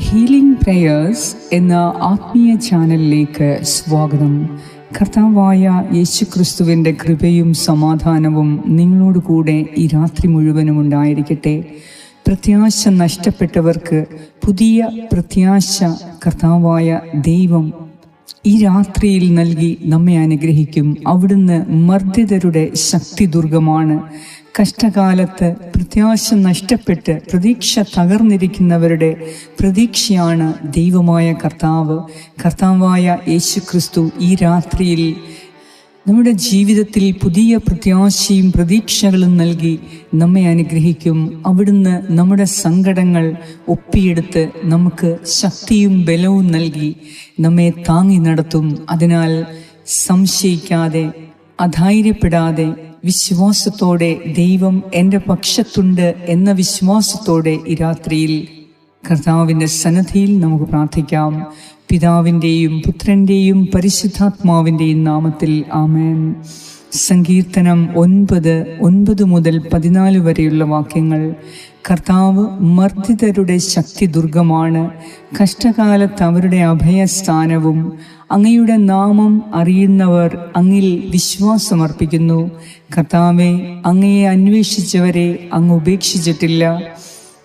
Healing prayers എന്ന ആത്മീയ ചാനലിലേക്ക് സ്വാഗതം. കർത്താവായ യേശു ക്രിസ്തുവിന്റെ കൃപയും സമാധാനവും നിങ്ങളോട് കൂടെ ഈ രാത്രി മുഴുവനും ഉണ്ടായിരിക്കട്ടെ. പ്രത്യാശ നഷ്ടപ്പെട്ടവർക്ക് പുതിയ പ്രത്യാശ കർത്താവായ ദൈവം ഈ രാത്രിയിൽ നൽകി നമ്മെ അനുഗ്രഹിക്കും. അവിടുന്ന് മർദ്ദിതരുടെ ശക്തിദുർഗമാണ് കഷ്ടകാലത്ത് പ്രത്യാശ നഷ്ടപ്പെട്ട് പ്രതീക്ഷ തകർന്നിരിക്കുന്നവരുടെ പ്രതീക്ഷയാണ് ദൈവമായ കർത്താവ്. കർത്താവായ യേശു ക്രിസ്തു ഈ രാത്രിയിൽ നമ്മുടെ ജീവിതത്തിൽ പുതിയ പ്രത്യാശയും പ്രതീക്ഷകളും നൽകി നമ്മെ അനുഗ്രഹിക്കും. അവിടുന്ന് നമ്മുടെ സങ്കടങ്ങൾ ഒപ്പിയെടുത്ത് നമുക്ക് ശക്തിയും ബലവും നൽകി നമ്മെ താങ്ങി നടത്തും. അതിനാൽ സംശയിക്കാതെ അധൈര്യപ്പെടാതെ വിശ്വാസത്തോടെ ദൈവം എന്റെ പക്ഷത്തുണ്ട് എന്ന വിശ്വാസത്തോടെ ഈ രാത്രിയിൽ കർത്താവിന്റെ സന്നദ്ധിയിൽ നമുക്ക് പ്രാർത്ഥിക്കാം. പിതാവിന്റെയും പുത്രന്റെയും പരിശുദ്ധാത്മാവിന്റെയും നാമത്തിൽ ആമേൻ. സങ്കീർത്തനം ഒൻപത് ഒൻപത് മുതൽ പതിനാല് വരെയുള്ള വാക്യങ്ങൾ. കർത്താവ് മർദ്ദിതരുടെ ശക്തി ദുർഗമാണ് കഷ്ടകാലത്ത് അവരുടെ അഭയസ്ഥാനവും അങ്ങയുടെ നാമം അറിയുന്നവർ അങ്ങിൽ വിശ്വാസമർപ്പിക്കുന്നു. കർത്താവെ അങ്ങയെ അന്വേഷിച്ചവരെ അങ്ങ് ഉപേക്ഷിച്ചിട്ടില്ല.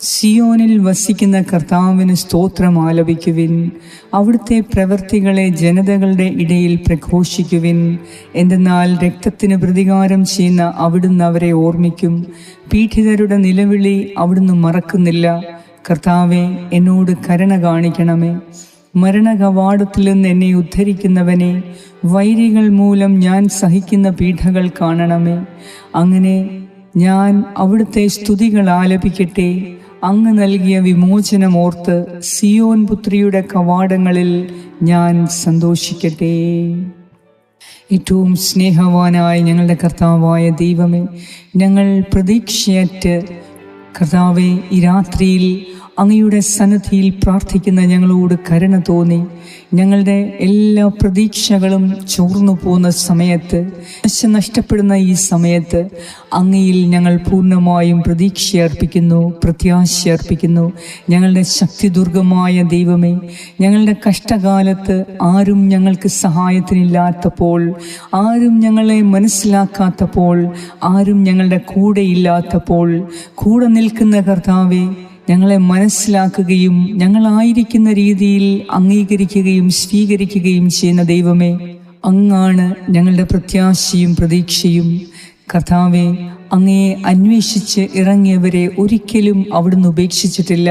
സിയോനിൽ വസിക്കുന്ന കർത്താവിന് സ്തോത്രം ആലപിക്കുവിൻ. അവിടുത്തെ പ്രവൃത്തികളെ ജനതകളുടെ ഇടയിൽ പ്രഘോഷിക്കുവിൻ. എന്തെന്നാൽ രക്തത്തിന് പ്രതികാരം ചെയ്യുന്ന അവിടുന്ന് അവരെ ഓർമ്മിക്കും. പീഡിതരുടെ നിലവിളി അവിടുന്ന് മറക്കുന്നില്ല. കർത്താവെ എന്നോട് കരുണ കാണിക്കണമേ. മരണകവാടത്തിൽ നിന്ന് എന്നെ ഉദ്ധരിക്കുന്നവനെ വൈരികൾ മൂലം ഞാൻ സഹിക്കുന്ന പീഠകൾ കാണണമേ. അങ്ങനെ ഞാൻ അവിടുത്തെ സ്തുതികൾ ആലപിക്കട്ടെ. അങ്ങ് നൽകിയ വിമോചനം ഓർത്ത് സിയോൻ പുത്രിയുടെ കവാടങ്ങളിൽ ഞാൻ സന്തോഷിക്കട്ടെ. ഏറ്റവും സ്നേഹവാനായ ഞങ്ങളുടെ കർത്താവായ ദൈവമേ ഞങ്ങൾ പ്രതീക്ഷയറ്റ് കർത്താവെ ഈ രാത്രിയിൽ അങ്ങയുടെ സന്നദ്ധിയിൽ പ്രാർത്ഥിക്കുന്ന ഞങ്ങളോട് കരുണ തോന്നി. ഞങ്ങളുടെ എല്ലാ പ്രതീക്ഷകളും ചോർന്നു പോകുന്ന സമയത്ത് നശ നഷ്ടപ്പെടുന്ന ഈ സമയത്ത് അങ്ങയിൽ ഞങ്ങൾ പൂർണമായും പ്രതീക്ഷ അർപ്പിക്കുന്നു പ്രത്യാശ അർപ്പിക്കുന്നു. ഞങ്ങളുടെ ശക്തി ശക്തിദുർഗമായ ദൈവമേ ഞങ്ങളുടെ കഷ്ടകാലത്ത് ആരും ഞങ്ങൾക്ക് സഹായത്തിനില്ലാത്തപ്പോൾ ആരും ഞങ്ങളെ മനസ്സിലാക്കാത്തപ്പോൾ ആരും ഞങ്ങളുടെ കൂടെ ഇല്ലാത്തപ്പോൾ കൂടെ നിൽക്കുന്ന കർത്താവെ ഞങ്ങളെ മനസ്സിലാക്കുകയും ഞങ്ങളായിരിക്കുന്ന രീതിയിൽ അംഗീകരിക്കുകയും സ്വീകരിക്കുകയും ചെയ്യുന്ന ദൈവമേ അങ്ങാണ് ഞങ്ങളുടെ പ്രത്യാശയും പ്രതീക്ഷയും. കർത്താവെ അങ്ങയെ അന്വേഷിച്ച് ഇറങ്ങിയവരെ ഒരിക്കലും അവിടുന്ന് ഉപേക്ഷിച്ചിട്ടില്ല.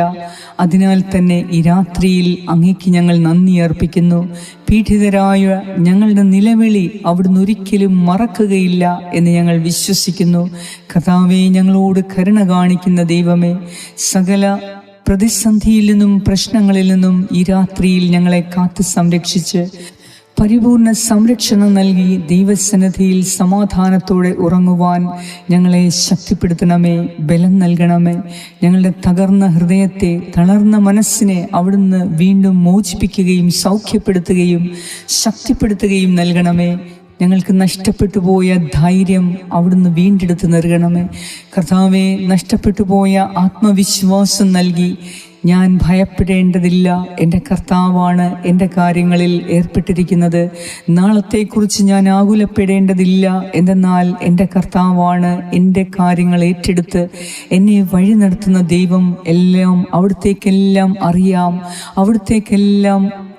അതിനാൽ തന്നെ ഈ രാത്രിയിൽ അങ്ങേക്ക് ഞങ്ങൾ നന്ദി അർപ്പിക്കുന്നു. പീഡിതരായ ഞങ്ങളുടെ നിലവിളി അവിടുന്ന് ഒരിക്കലും മറക്കുകയില്ല എന്ന് ഞങ്ങൾ വിശ്വസിക്കുന്നു. കഥാവെ ഞങ്ങളോട് കരുണ കാണിക്കുന്ന ദൈവമേ സകല പ്രതിസന്ധിയിൽ നിന്നും പ്രശ്നങ്ങളിൽ നിന്നും ഈ രാത്രിയിൽ ഞങ്ങളെ കാത്തു സംരക്ഷിച്ച് പരിപൂർണ സംരക്ഷണം നൽകി ദൈവസന്നിധിയിൽ സമാധാനത്തോടെ ഉറങ്ങുവാൻ ഞങ്ങളെ ശക്തിപ്പെടുത്തണമേ ബലം നൽകണമേ. ഞങ്ങളുടെ തകർന്ന ഹൃദയത്തെ തളർന്ന മനസ്സിനെ അവിടുന്ന് വീണ്ടും മോചിപ്പിക്കുകയും സൗഖ്യപ്പെടുത്തുകയും ശക്തിപ്പെടുത്തുകയും നൽകണമേ. ഞങ്ങൾക്ക് നഷ്ടപ്പെട്ടു പോയ ധൈര്യം അവിടുന്ന് വീണ്ടെടുത്ത് നൽകണമേ. കർത്താവെ നഷ്ടപ്പെട്ടു പോയ ആത്മവിശ്വാസം നൽകി. ഞാൻ ഭയപ്പെടേണ്ടതില്ല. എന്റെ കർത്താവാണ് എന്റെ കാര്യങ്ങളിൽ ഏർപ്പെട്ടിരിക്കുന്നത്. നാളത്തെക്കുറിച്ച് ഞാൻ ആകുലപ്പെടേണ്ടതില്ല. എന്തെന്നാൽ എന്റെ കർത്താവാണ് എന്റെ കാര്യങ്ങൾ ഏറ്റെടുത്ത് എന്നെ വഴി നടത്തുന്ന ദൈവം എല്ലാം അവിടത്തേക്കെല്ലാം അറിയാം. അവിടത്തേക്കെല്ലാം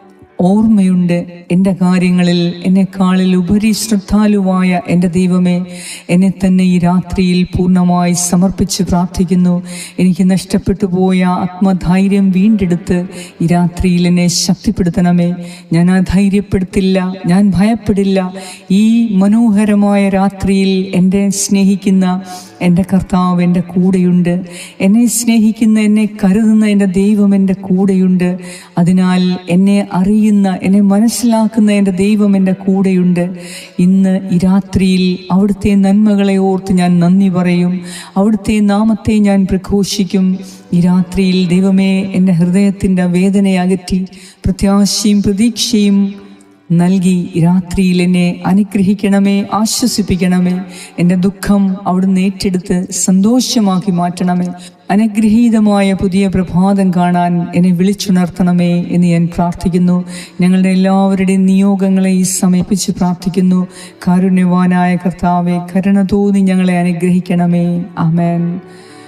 ഓർമ്മയുണ്ട് എന്റെ കാര്യങ്ങളിൽ എന്നെക്കാളിൽ ഉപരി ശ്രദ്ധാലുവായ എന്റെ ദൈവമേ എന്നെ തന്നെ ഈ രാത്രിയിൽ പൂർണമായി സമർപ്പിച്ച് പ്രാർത്ഥിക്കുന്നു. എനിക്ക് നഷ്ടപ്പെട്ടു പോയ ആത്മധൈര്യം വീണ്ടെടുത്ത് ഈ രാത്രിയിൽ എന്നെ ശക്തിപ്പെടുത്തണമേ. ഞാൻ ആ ധൈര്യപ്പെടുത്തില്ല ഞാൻ ഭയപ്പെടില്ല. ഈ മനോഹരമായ രാത്രിയിൽ എന്റെ സ്നേഹിക്കുന്ന എന്റെ കർത്താവ് എന്റെ കൂടെയുണ്ട്. എന്നെ സ്നേഹിക്കുന്ന എന്നെ കരുതുന്ന എന്റെ ദൈവം എന്റെ കൂടെയുണ്ട്. അതിനാൽ എന്നെ അറിയുന്ന എന്നെ മനസ്സിലാക്കുന്ന എന്റെ ദൈവം എന്റെ കൂടെയുണ്ട്. ഇന്ന് ഈ രാത്രിയിൽ അവിടുത്തെ നന്മകളെ ഓർത്ത് ഞാൻ നന്ദി പറയും. അവിടുത്തെ നാമത്തെ ഞാൻ പ്രഘോഷിക്കും. ഈ രാത്രിയിൽ ദൈവമേ എന്റെ ഹൃദയത്തിന്റെ വേദനയകറ്റി പ്രത്യാശയും പ്രതീക്ഷയും നൽകി രാത്രിയിൽ എന്നെ അനുഗ്രഹിക്കണമേ ആശ്വസിപ്പിക്കണമേ. എന്റെ ദുഃഖം അവിടുന്ന് ഏറ്റെടുത്ത് സന്തോഷമാക്കി മാറ്റണമേ. അനുഗ്രഹീതമായ പുതിയ പ്രഭാതം കാണാൻ എന്നെ വിളിച്ചുണർത്തണമേ എന്ന് ഞാൻ പ്രാർത്ഥിക്കുന്നു. ഞങ്ങളുടെ എല്ലാവരുടെയും നിയോഗങ്ങളെ ഈ സമയപ്പിച്ച് പ്രാർത്ഥിക്കുന്നു. കാരുണ്യവാനായ കർത്താവെ കരുണ തോന്നി ഞങ്ങളെ അനുഗ്രഹിക്കണമേ. ആമേൻ.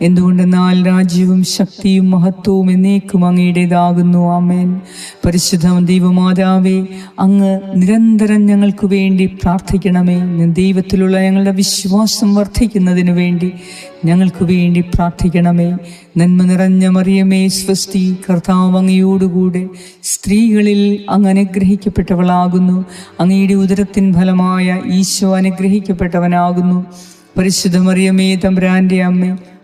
എന്തുകൊണ്ടെന്നാൽ രാജ്യവും ശക്തിയും മഹത്വവും എന്നേക്കും അങ്ങയുടേതാകുന്നു. ആമേൻ. പരിശുദ്ധ ദൈവമാതാവേ അങ്ങ് നിരന്തരം ഞങ്ങൾക്ക് വേണ്ടി പ്രാർത്ഥിക്കണമേ. ദൈവത്തിലുള്ള ഞങ്ങളുടെ വിശ്വാസം വർദ്ധിക്കുന്നതിന് വേണ്ടി ഞങ്ങൾക്ക് വേണ്ടി പ്രാർത്ഥിക്കണമേ. നന്മ നിറഞ്ഞ മറിയമേ സ്വസ്തി കർത്താവ് അങ്ങയോടുകൂടെ സ്ത്രീകളിൽ അങ്ങ് അനുഗ്രഹിക്കപ്പെട്ടവളാകുന്നു അങ്ങയുടെ ഉദരത്തിൻ ഫലമായ ഈശോ അനുഗ്രഹിക്കപ്പെട്ടവനാകുന്നു. പരിശുദ്ധ മറിയമേ തമ്പ്രാന്റെ അമ്മ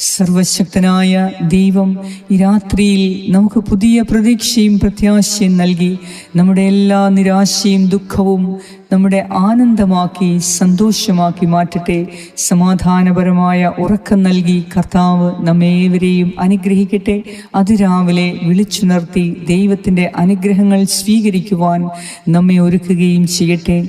സർവശക്തനായ ദൈവം ഈ രാത്രിയിൽ നമുക്ക് പുതിയ പ്രതീക്ഷയും പ്രത്യാശയും നൽകി നമ്മുടെ എല്ലാ നിരാശയും ദുഃഖവും നമ്മുടെ ആനന്ദമാക്കി സന്തോഷമാക്കി മാറ്റട്ടെ. സമാധാനപരമായ ഉറക്കം നൽകി കർത്താവ് നമ്മേവരെയും അനുഗ്രഹിക്കട്ടെ. അതിരാവിലെ വിളിച്ചുണർത്തി ദൈവത്തിന്റെ അനുഗ്രഹങ്ങൾ സ്വീകരിക്കുവാൻ നമ്മെ ഒരുക്കുകയും ചെയ്യട്ടെ.